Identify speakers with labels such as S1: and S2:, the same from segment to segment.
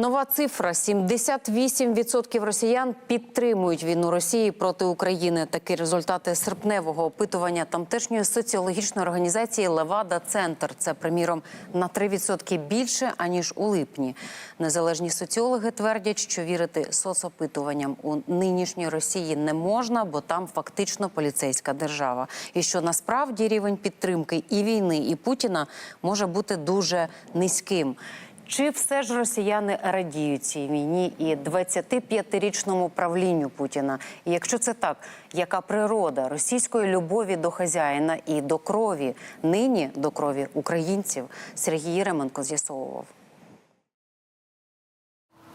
S1: Нова цифра: 78% росіян підтримують війну Росії проти України. Такі результати серпневого опитування тамтешньої соціологічної організації Левада Центр. Це приміром на 3% більше аніж у липні. Незалежні соціологи твердять, що вірити соцопитуванням у нинішній Росії не можна, бо там фактично поліцейська держава. І що насправді рівень підтримки і війни, і Путіна може бути дуже низьким. Чи все ж росіяни радіють цій війні і 25-річному правлінню Путіна? І якщо це так, яка природа російської любові до хазяїна і до крові нині до крові українців? Сергій Єременко з'ясовував.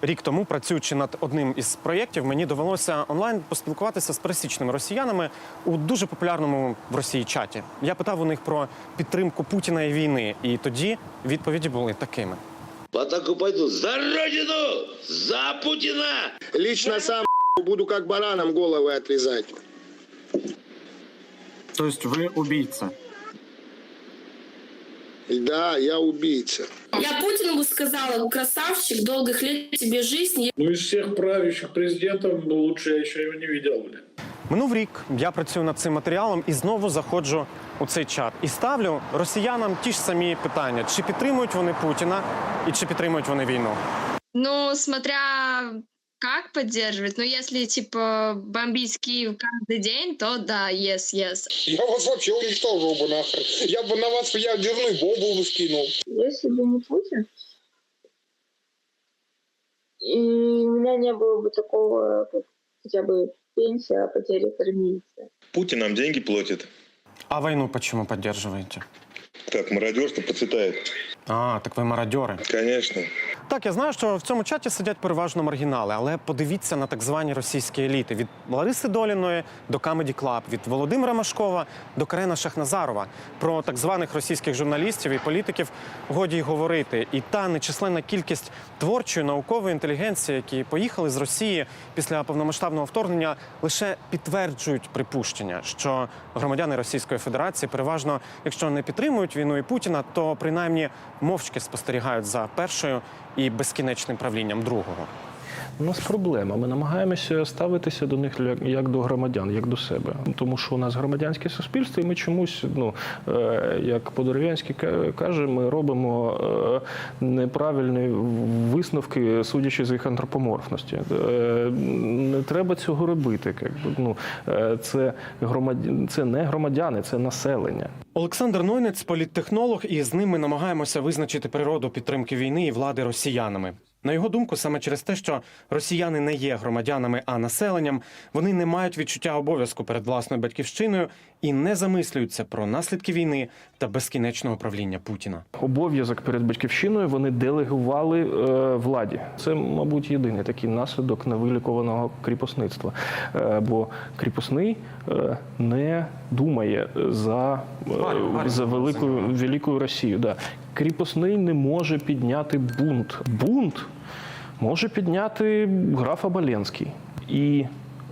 S2: Рік тому, працюючи над одним із проєктів, мені довелося онлайн поспілкуватися з пересічними росіянами у дуже популярному в Росії чаті. Я питав у них про підтримку Путіна і війни, і тоді відповіді були такими.
S3: В атаку пойду за Родину, за Путина.
S4: Лично сам буду как баранам головы отрезать.
S5: То есть вы убийца?
S4: Да, я убийца.
S6: Я Путину бы сказала, красавчик, долгих лет тебе жизни.
S7: Ну, из всех правящих президентов ну, лучше я еще его не видел. Бля.
S2: Минув рік я працюю над цим матеріалом і знову заходжу у цей чат і ставлю росіянам ті ж самі питання: чи підтримують вони Путіна і чи підтримують вони війну?
S8: Ну, смотря как поддерживать. Но если, типа, бомбить Киев каждый день, то да, yes, yes.
S4: Я вас вообще уничтожил бы нахрен. Я бы на вас ядерную бомбу бы скинул.
S9: Если бы не Путин, и у меня не было бы такого, как хотя бы пенсия, а потеря кормильца.
S10: Путин нам деньги платит.
S2: А війну чому підтримуєте?
S10: Как мародерство процветает.
S2: А, так ви мародьори.
S10: Конечно.
S2: Так, я знаю, що в цьому чаті сидять переважно маргінали, але подивіться на так звані російські еліти від Лариси Доліної до Comedy Club, від Володимира Машкова до Карена Шахназарова. Про так званих російських журналістів і політиків годі й говорити. І та нечисленна кількість творчої наукової інтелігенції, які поїхали з Росії після повномасштабного вторгнення, лише підтверджують припущення, що громадяни Російської Федерації переважно, якщо не підтримують війну і Путіна, то принаймні мовчки спостерігають за першою і безкінечним правлінням другого.
S11: У нас проблема. Ми намагаємося ставитися до них як- до громадян, як до себе. Тому що у нас громадянське суспільство, і ми чомусь, ну е, як Подорвянський ка- каже, ми робимо е, неправильні висновки, судячи з їх антропоморфності. Е, Не треба цього робити. Ну, це громадян, це не громадяни, це населення.
S2: Олександр Нойнець, політтехнолог, і з ним ми намагаємося визначити природу підтримки війни і влади росіянами. На його думку, саме через те, що росіяни не є громадянами, а населенням, вони не мають відчуття обов'язку перед власною батьківщиною і не замислюються про наслідки війни та безкінечного правління Путіна.
S11: Обов'язок перед батьківщиною вони делегували е, владі. Це, мабуть, єдиний такий наслідок невилікованого кріпосництва. Е, бо кріпосний е, не думає за, е, за великою великою Росію. Да. Кріпосний не може підняти бунт. Бунт може підняти граф Абаленський. І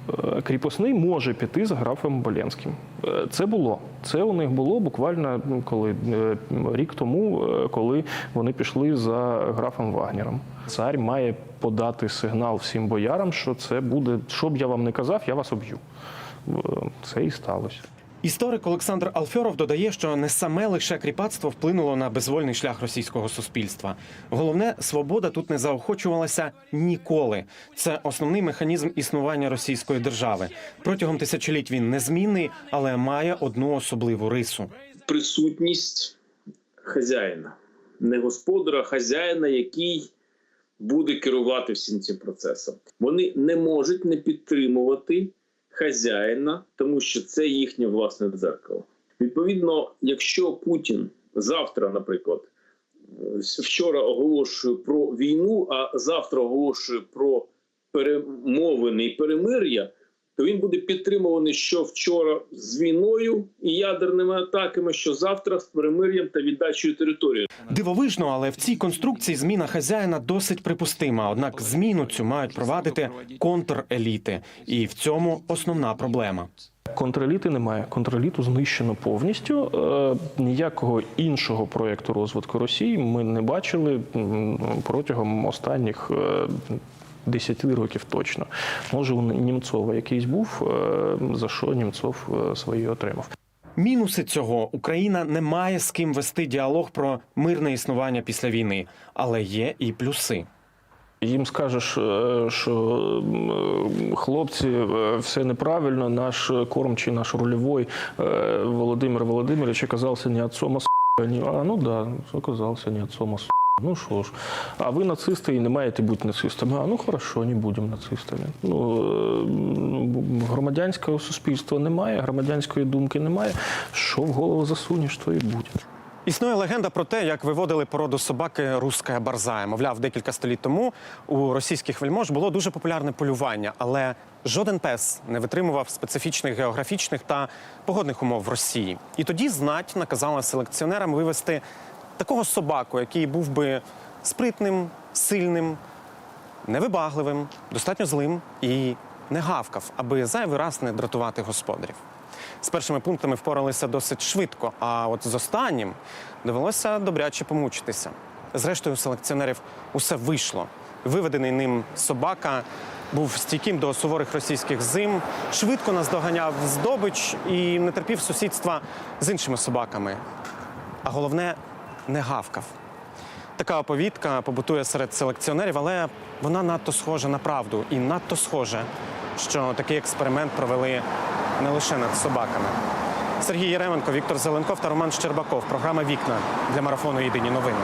S11: е, кріпосний може піти за графом Боленським. Е, Це було. Це у них було буквально коли е, рік тому, коли вони пішли за графом Вагнером. Цар має подати сигнал всім боярам, що це буде, що б я вам не казав, я вас об'ю. Це і сталося.
S2: Історик Олександр Алфьоров додає, що не саме лише кріпацтво вплинуло на безвольний шлях російського суспільства. Головне, свобода тут не заохочувалася ніколи. Це основний механізм існування російської держави. Протягом тисячоліть він незмінний, але має одну особливу рису.
S7: Присутність хазяїна. Не господара, а хазяїна, який буде керувати всім цим процесом. Вони не можуть не підтримувати хазяїна, тому що це їхнє власне дзеркало. Відповідно, якщо Путін завтра, наприклад, вчора оголошує про війну, а завтра оголошує про перемовини і перемир'я, то він буде підтримуваний що вчора з війною і ядерними атаками, що завтра з перемир'ям та віддачею території.
S2: Дивовижно, але в цій конструкції зміна хазяїна досить припустима. Однак зміну цю мають провадити контреліти, і в цьому основна проблема.
S11: Контроліти немає. Контроліту знищено повністю. Е, ніякого іншого проєкту розвитку Росії ми не бачили протягом останніх е, 10 років точно. Може, у Німцова якийсь був, е, за що Німцов е, свої отримав.
S2: Мінуси цього Україна не має з ким вести діалог про мирне існування після війни, але є і плюси.
S11: Їм скажеш, е, що хлопці, все неправильно, наш кормчий, наш рульовий Володимир Володимирович оказався не отцом, а с***. А ну да, оказався не отцом, а с***. Ну що ж, а ви нацисти і не маєте бути нацистами. А ну хорошо, не будемо нацистами. Ну е, громадянського суспільства немає, громадянської думки немає. Що в голову засунеш, то і буде.
S2: Існує легенда про те, як виводили породу собаки руська барзая. Мовляв, декілька століть тому у російських вельмож було дуже популярне полювання, але жоден пес не витримував специфічних географічних та погодних умов в Росії. І тоді знать наказала селекціонерам вивести такого собаку, який був би спритним, сильним, невибагливим, достатньо злим і не гавкав, аби зайвий раз не дратувати господарів. З першими пунктами впоралися досить швидко, а от з останнім довелося добряче помучитися. Зрештою, у селекціонерів усе вийшло. Виведений ним собака був стійким до суворих російських зим, швидко наздоганяв здобич і не терпів сусідства з іншими собаками. А головне, не гавкав. Така оповідка побутує серед селекціонерів, але вона надто схожа на правду і надто схоже, що такий експеримент провели не лише над собаками. Сергій Єременко, Віктор Зеленков та Роман Щербаков. Програма Вікна для марафону Єдині новини.